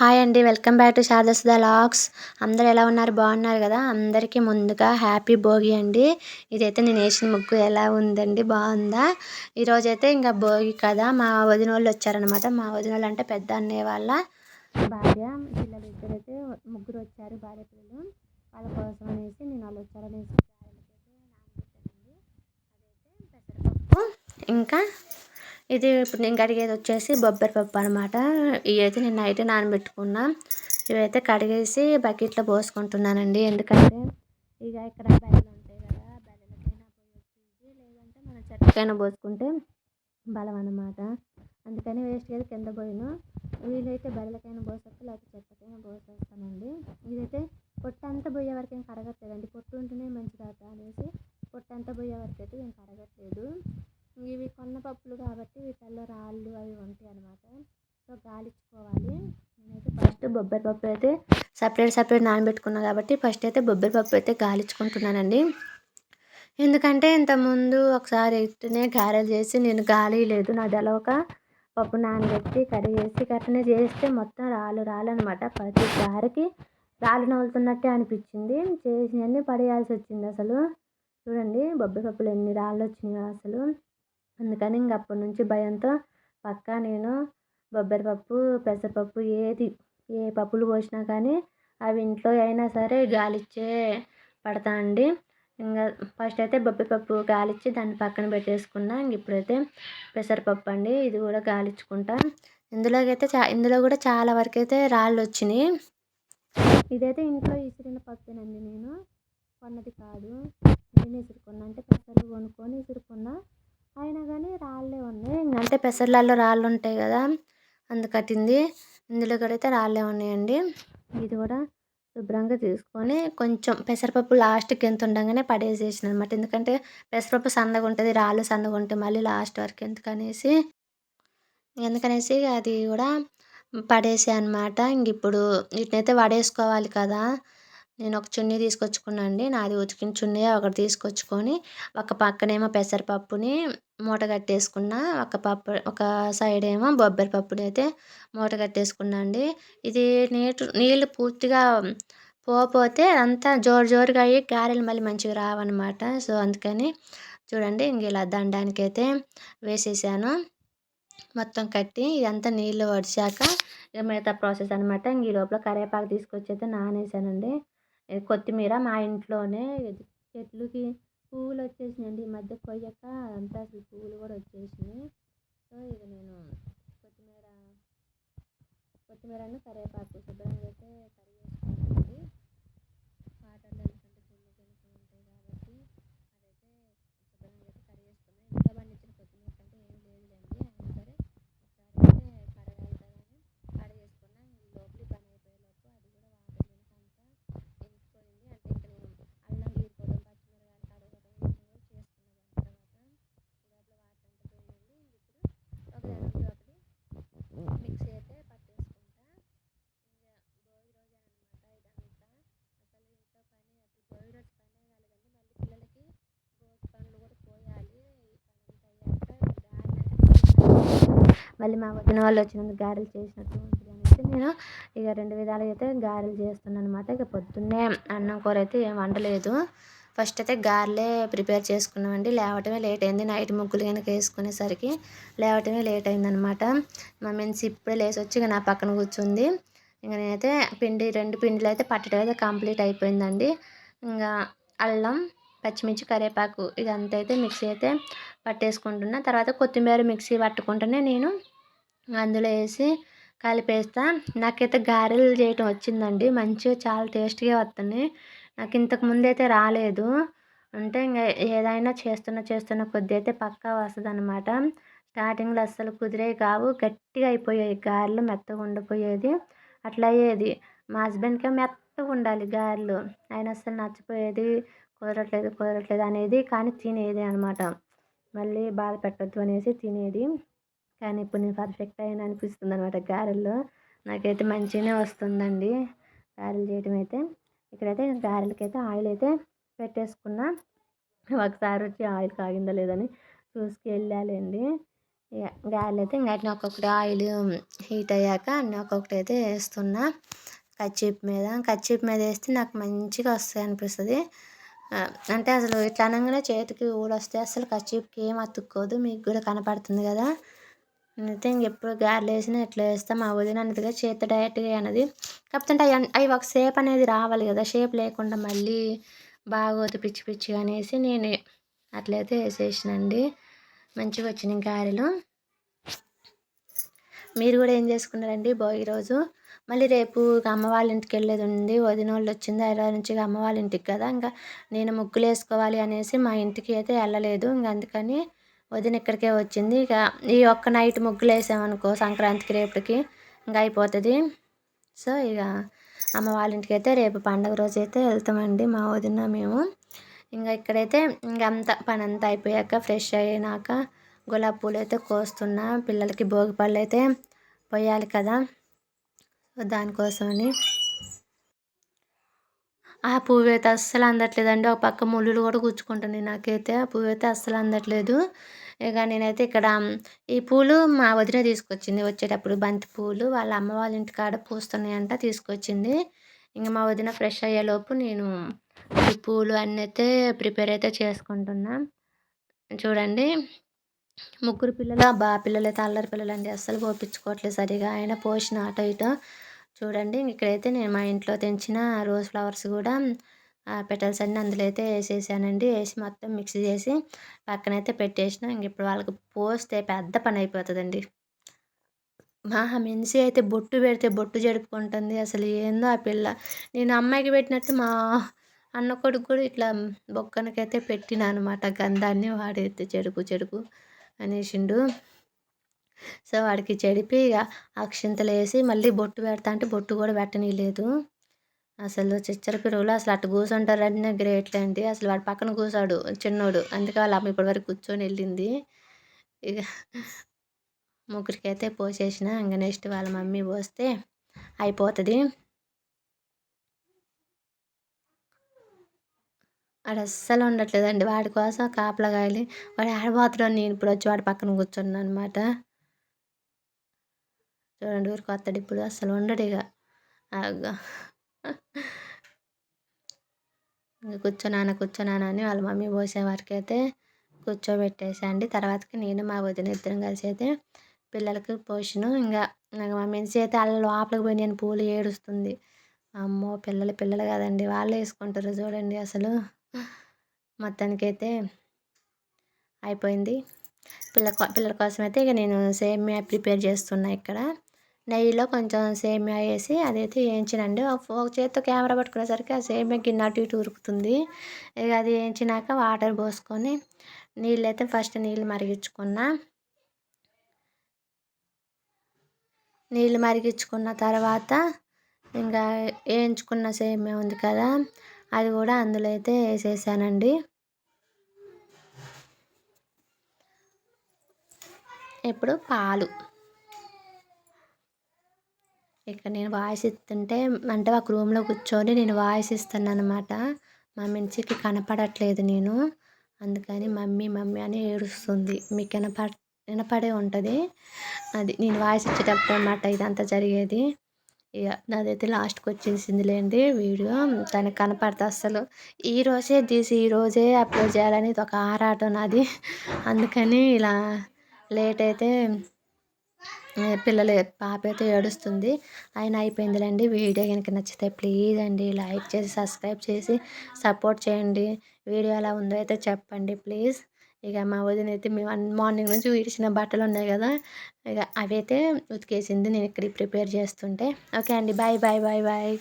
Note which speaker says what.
Speaker 1: Hi అండి. Welcome back to the locks. అందరు ఎలా ఉన్నారు? బాగున్నారు కదా? అందరికీ ముందుగా హ్యాపీ భోగి అండి. ఇదైతే నేను వేసిన ముగ్గు ఎలా ఉందండి? బాగుందా? ఈరోజైతే ఇంకా భోగి కదా? మా వదిన వాళ్ళు వచ్చారనమాట మా వదిన వాళ్ళు అంటే పెద్ద అన్నయ్య వాళ్ళ భార్య. పిల్లలు అయితే ముగ్గురు వచ్చారు భార్య పిల్లలు. వాళ్ళ కోసం అనేసి నేను వాళ్ళు వచ్చారనేసి ఇంకా ఇది ఇప్పుడు నేను కడిగేది వచ్చేసి బొబ్బరి పప్పు అనమాట ఇవైతే నేను నైట్ నానబెట్టుకున్నా. ఇవైతే కడిగేసి బకెట్లో పోసుకుంటున్నానండి. ఎందుకంటే ఇక ఇక్కడ బెల్లలు ఉంటాయి కదా బెల్లలకైనా పోయి లేదంటే మన చెట్టుకైనా పోసుకుంటే బలం అనమాట అందుకని వేస్ట్ చేసి కింద పోయిన. వీలైతే బెల్లకైనా పోసేస్తా లేకపోతే చెట్టుకైనా పోసేస్తానండి. ఇదైతే పొట్టు అంతా పోయే వరకు ఏం కడగట్లేదండి పొట్టు ఉంటేనే మంచిదట అనేసి పొట్టు అంతా పోయే వరకు అయితే ఏం కడగట్లేదు ఇవి కొన్న పప్పులు కాబట్టి వీటిల్లో రాళ్ళు అవి ఉంటాయి అనమాట సో గాలించుకోవాలి నేనైతే ఫస్ట్ బొబ్బరి పప్పు అయితే సపరేట్ సపరేట్ నానబెట్టుకున్నాను కాబట్టి ఫస్ట్ అయితే బొబ్బరి పప్పు అయితే గాలించుకుంటున్నానండి ఎందుకంటే ఇంతకుముందు ఒకసారి ఇట్టునే గారెలు చేసి నేను గాలి లేదు. నాది అలా ఒక పప్పు నానబెట్టి కడిగేసి కట్టనే చేస్తే మొత్తం రాళ్ళు రాళ్ళు అనమాట ప్రతి గారెకి రాళ్ళు నవ్వులుతున్నట్టే అనిపించింది. చేసినవన్నీ పడేయాల్సి వచ్చింది అసలు. చూడండి బొబ్బరి పప్పులు ఎన్ని రాళ్ళు వచ్చినాయో అసలు. అందుకని ఇంక అప్పటి నుంచి భయంతో పక్కా నేను బొబ్బరి పప్పు పెసరపప్పు ఏది ఏ పప్పులు పోసినా కానీ అవి ఇంట్లో అయినా సరే గాలిచ్చే పడతా అండి. ఇంకా ఫస్ట్ అయితే బొబ్బరిపప్పు గాలిచ్చి దాన్ని పక్కన పెట్టేసుకున్నా. ఇంక ఇప్పుడైతే పెసరపప్పు అండి ఇది కూడా గాలిచ్చుకుంటా. ఇందులోకైతే చా ఇందులో కూడా చాలా వరకు అయితే రాళ్ళు వచ్చినాయి. ఇదైతే ఇంట్లో ఇసిరిన పప్పునండి నేను. కొన్నది కాదు. నేను ఇసురుకున్నా. అంటే పెసలు కొనుక్కొని ఇసురుకున్నా. అయినా కానీ రాళ్ళే ఉన్నాయి. అంటే పెసర్లలో రాళ్ళు ఉంటాయి కదా అందుకట్టింది ఇందులో కూడా అయితే రాళ్ళే ఉన్నాయండి. ఇది కూడా శుభ్రంగా తీసుకొని కొంచెం పెసరపప్పు లాస్ట్కి ఎంత ఉండగానే పడేసేసిన అనమాట ఎందుకంటే పెసరపప్పు సన్నగా ఉంటుంది రాళ్ళు సన్నగా ఉంటాయి మళ్ళీ లాస్ట్ వరకు ఎందుకనేసి ఎందుకనేసి అది కూడా పడేసే అనమాట ఇంక ఇప్పుడు వీటినైతే పడేసుకోవాలి కదా నేను ఒక చున్నీ తీసుకొచ్చుకున్నా అండి. నాది ఉతికిన చున్నీ ఒకటి తీసుకొచ్చుకొని ఒక పక్కనేమో పెసరపప్పుని మూట కట్టేసుకున్న ఒక పప్పు ఒక సైడ్ ఏమో బొబ్బరి పప్పుని అయితే మూట కట్టేసుకున్నా అండి. ఇది నీటు నీళ్ళు పూర్తిగా పోతే అంతా జోరు జోరుగా అయ్యి గారెలు మళ్ళీ మంచిగా రావన్నమాట. సో అందుకని చూడండి ఇంక ఇలా దండానికి అయితే వేసేసాను. మొత్తం కట్టి ఇదంతా నీళ్ళు వడిచాక ఇక మిగతా ప్రాసెస్ అనమాట ఇంక ఈ లోపల కరివేపాకు తీసుకొచ్చి అయితే నానేసానండి. కొత్తిమీర మా ఇంట్లోనే చెట్లుకి పువ్వులు వచ్చేసినాయండి ఈ మధ్య కొయ్యక అంతా అసలు పువ్వులు కూడా వచ్చేసినాయి. సో ఇక నేను కొత్తిమీర కొత్తిమీరను కరివేపాకు శుభ్రంగా అయితే కడిగేసుకున్నానండి వాటర్లో ఎందుకంటే దుమ్ము గినుక ఉంటాయి కాబట్టి అదైతే శుభ్రంగా అయితే కడిగేసుకున్నాను ఇంట్లో పండించిన కొత్తిమీర కంటే ఏం లేదులేండి అయినా సరే ఒకసారి అయితే కడగాలి కదా అని కడిగేసుకున్నా ఈ లోపలి పని అయిపోయేలోపు అది కూడా వాటర్ గినుక అంతా ఎండిపోయింది అంటే ఇంకా నేను అల్లం గీరుకోవడం పచ్చిమిరకాయలు కడగడం ఇవన్నీ కూడా చేసుకున్న దాని తర్వాత ఈ లోపల వాటర్ అంతా పోయిందండి ఇప్పుడు ఒక దాని ఒకటి మిక్సీ అయితే పట్టేసుకుంటా ఇంకా భోగి రోజు అనమాట ఇదంతా అసలు ఇంట్లో పని అసలు భోగి రోజు పనే కాలేదండి మళ్ళీ పిల్లలకి భోగి పండ్లు కూడా పోయాలి ఈ పని అంతా అయ్యాక గారెలు మళ్ళీ మా వదిన వాళ్ళు వచ్చినందుకు గారెలు చేసినట్టు ఉంటుంది అనేసి నేను ఇక రెండు విధాలుగా అయితే గారెలు చేస్తున్నాను అనమాట ఇక పొద్దున్నే అన్నం కూర అయితే ఏం వండలేదు. ఫస్ట్ అయితే గారెలే ప్రిపేర్ చేసుకున్నామండి. లేవటమే లేట్ అయింది. నైట్ ముగ్గులు కనుక వేసుకునేసరికి లేవటమే లేట్ అయిందనమాట మా మెన్స్ ఇప్పుడే లేచి వచ్చి ఇక నా పక్కన కూర్చుంది. ఇంకా నేనైతే పిండి రెండు పిండిలు అయితే పట్టడం అయితే కంప్లీట్ అయిపోయిందండి. ఇంకా అల్లం పచ్చిమిర్చి కరివేపాకు ఇదంతా అయితే మిక్సీ అయితే పట్టేసుకుంటున్నా. తర్వాత కొత్తిమీర మిక్సీ పట్టుకుంటూనే నేను అందులో వేసి కలిపేస్తా. నాకైతే గారెలు చేయటం వచ్చిందండి. మంచిగా చాలా టేస్టీగా వస్తున్నాయి నాకు ఇంతకు ముందు అయితే రాలేదు. అంటే ఇంకా ఏదైనా చేస్తున్న చేస్తున్న కొద్ది అయితే పక్కా వస్తుంది అనమాట స్టార్టింగ్లో అస్సలు కుదిరేవి కావు. గట్టిగా అయిపోయాయి గారెలు మెత్తగా ఉండిపోయేది. అట్లా అయ్యేది. మా హస్బెండ్కి మెత్తగా ఉండాలి గారెలు. ఆయన అస్సలు నచ్చిపోయేది కుదరట్లేదు కుదరట్లేదు అనేది కానీ తినేది అనమాట మళ్ళీ బాధ పెట్టద్దు అనేసి తినేది. కానీ ఇప్పుడు నేను పర్ఫెక్ట్ అయిన అనిపిస్తుంది అనమాట గారెల్లో. నాకైతే మంచిగానే వస్తుందండి గారెలు చేయడం అయితే ఇక్కడైతే గారెలకి అయితే ఆయిల్ అయితే పెట్టేసుకున్నా. ఒకసారి వచ్చి ఆయిల్ కాగిందా లేదని చూసుకు వెళ్ళాలండి గారెలు అయితే ఇంకా ఒక్కొక్కటి ఆయిల్ హీట్ అయ్యాక అన్నీ ఒక్కొక్కటి అయితే వేస్తున్నా. కచ్చిప్ మీద కచ్చిప్ మీద వేస్తే నాకు మంచిగా వస్తాయి అనిపిస్తుంది. అంటే అసలు ఇట్లా అనగానే చేతికి ఊడొస్తే అసలు కచ్చిప్కి ఏం అతుక్కోదు మీకు కూడా కనపడుతుంది కదా. అయితే ఇంకెప్పుడు గారెలు వేసినా ఎట్లా వేస్తా మా వదిన అన్నదిగా చేత డైరెక్ట్గా అన్నది. కాకపోతే అవి అవి ఒక షేప్ అనేది రావాలి కదా. షేప్ లేకుండా మళ్ళీ బాగోదు పిచ్చి పిచ్చి అనేసి నేను అట్లయితే వేసేసినండి. మంచిగా వచ్చినాయి గారెలు. మీరు కూడా ఏం చేసుకున్నారండి భోగి రోజు? మళ్ళీ రేపు అమ్మ వాళ్ళ ఇంటికి వెళ్ళేది ఉంది. వదిన వాళ్ళు వచ్చింది హైదరాబాద్ నుంచి అమ్మ వాళ్ళ ఇంటికి కదా. ఇంకా నేను ముగ్గులు వేసుకోవాలి అనేసి మా ఇంటికి అయితే వెళ్ళలేదు. ఇంకా అందుకని వదిన ఇక్కడికే వచ్చింది. ఇక ఈ ఒక్క నైట్ ముగ్గులు వేసామనుకో సంక్రాంతికి రేపటికి ఇంకా అయిపోతుంది. సో ఇక అమ్మ వాళ్ళ ఇంటికి అయితే రేపు పండగ రోజు అయితే వెళ్తామండి మా వదిన మేము. ఇంకా ఇక్కడైతే ఇంక అంత పని అంతా అయిపోయాక ఫ్రెష్ అయినాక గులాబీ పూలు అయితే కోస్తున్నా. పిల్లలకి భోగి పళ్ళు అయితే పోయాలి కదా. దానికోసమని ఆ పువ్వు అయితే అస్సలు అందట్లేదండి. ఒక పక్క ముళ్ళులు కూడా గుచ్చుకుంటుంది నాకైతే. ఆ పువ్వు అయితే అస్సలు అందట్లేదు. ఇక నేనైతే ఇక్కడ ఈ పూలు మా వదిన తీసుకొచ్చింది. వచ్చేటప్పుడు బంతి పూలు వాళ్ళ అమ్మ వాళ్ళ ఇంటి కాడ పూస్తున్నాయంట తీసుకొచ్చింది. ఇంకా మా వదిన ఫ్రెష్ అయ్యేలోపు నేను ఈ పూలు అన్నీ అయితే ప్రిపేర్ అయితే చేసుకుంటున్నా. చూడండి. ముగ్గురు పిల్లలు బా పిల్లలు అయితే అల్లరి పిల్లలు అండి అస్సలు పోపించుకోవట్లేదు సరిగా. ఆయన పోసిన ఆటో ఇటో. చూడండి ఇక్కడైతే నేను మా ఇంట్లో తెంచిన రోజ్ ఫ్లవర్స్ కూడా పెటల్స్ అన్నీ అందులో అయితే వేసేసానండి. వేసి మొత్తం మిక్స్ చేసి పక్కనైతే పెట్టేసిన. ఇంక ఇప్పుడు వాళ్ళకి పోస్తే పెద్ద పని అయిపోతుందండి. మా మెన్సీ అయితే బొట్టు పెడితే బొట్టు జరుపుకుంటుంది అసలు ఏందో ఆ పిల్ల. నేను అమ్మాయికి పెట్టినట్టు మా అన్న కొడుకు కూడా ఇట్లా బొక్కనకైతే పెట్టిన అనమాట గంధాన్ని వాడైతే చెడుపు చెడుపు అనేసిండు. సో వాడికి చెడిపి ఇక అక్షింతలు వేసి మళ్ళీ బొట్టు పెడతా అంటే బొట్టు కూడా పెట్టనీయలేదు. అసలు చిచ్చర పిరువులు అసలు అటు కూర్చుంటారంటే గ్రేట్ అండి. అసలు వాడు పక్కన కూర్చాడు చిన్నోడు. అందుకే వాళ్ళ అమ్మ ఇప్పటి వరకు కూర్చొని వెళ్ళింది. ఇక ముగ్గురికైతే పోసేసిన. ఇంకా నెక్స్ట్ వాళ్ళ మమ్మీ పోస్తే అయిపోతుంది. వాడు అస్సలు ఉండట్లేదండి. వాడి కోసం కాపలా కాయలి. వాడు ఆడబోతున్నాడు నేను ఇప్పుడు వచ్చి వాడి పక్కన కూర్చున్నాను అనమాట చూడండి ఊరికి వస్తాడు ఇప్పుడు అసలు ఉండడు ఇక. కూర్చోనాన్న కూర్చోనాన్న అని వాళ్ళ మమ్మీ పోసే వరకు అయితే కూర్చోబెట్టేసండి. తర్వాతకి నేను మా వదిన ఇద్దరం కలిసి అయితే పిల్లలకి పోషను. ఇంకా నాకు మా మెన్సీ అయితే వాళ్ళ లోపలికి పోయి నేను పూలు ఏడుస్తుంది. అమ్మో పిల్లలు పిల్లలు కదండి. వాళ్ళు వేసుకుంటారు చూడండి అసలు. మొత్తానికైతే అయిపోయింది. పిల్ల పిల్లల కోసం అయితే ఇక నేను సేమియా ప్రిపేర్ చేస్తున్నా ఇక్కడ. నెయ్యిలో కొంచెం సేమియా వేసి అదైతే వేయించినండి. ఒక చేతితో కెమెరా పట్టుకునేసరికి ఆ సేమియా గిన్నె అటు ఇటు ఉరుకుతుంది. ఇక అది వేయించినాక వాటర్ పోసుకొని నీళ్ళు అయితే ఫస్ట్ నీళ్ళు మరిగించుకున్నా నీళ్ళు మరిగించుకున్న తర్వాత ఇంకా వేయించుకున్న సేమియా ఉంది కదా అది కూడా అందులో అయితే వేసేసానండి. ఇప్పుడు పాలు. ఇక్కడ నేను వాయిస్ ఇస్తుంటే అంటే ఒక రూమ్లో కూర్చొని నేను వాయిస్ ఇస్తాను అనమాట మా మించికి కనపడట్లేదు నేను. అందుకని మమ్మీ మమ్మీ అని ఏడుస్తుంది. మీకు వినప వినపడే ఉంటుంది. అది నేను వాయిస్ ఇచ్చేటప్పుడు అనమాట ఇదంతా జరిగేది. ఇక నాదైతే లాస్ట్కి వచ్చేసింది లేండి వీడియో. తనకు కనపడతా అసలు ఈ రోజే తీసి ఈ రోజే అప్లోడ్ చేయాలనేది ఒక ఆరాటం నాది. అందుకని ఇలా లేట్ అయితే పిల్లలు పాప అయితే ఏడుస్తుంది. అయినా అయిపోయిందిలేండి. వీడియో కనుక నచ్చితే ప్లీజ్ అండి లైక్ చేసి సబ్స్క్రైబ్ చేసి సపోర్ట్ చేయండి. వీడియో ఎలా ఉందో అయితే చెప్పండి ప్లీజ్. ఇక మా వదిన అయితే మేము మార్నింగ్ నుంచి విడిచిన బట్టలు ఉన్నాయి కదా ఇక అవి అయితే ఉతికేసింది. నేను ఇక్కడ ప్రిపేర్ చేస్తుంటే. ఓకే అండి. Bye bye bye bye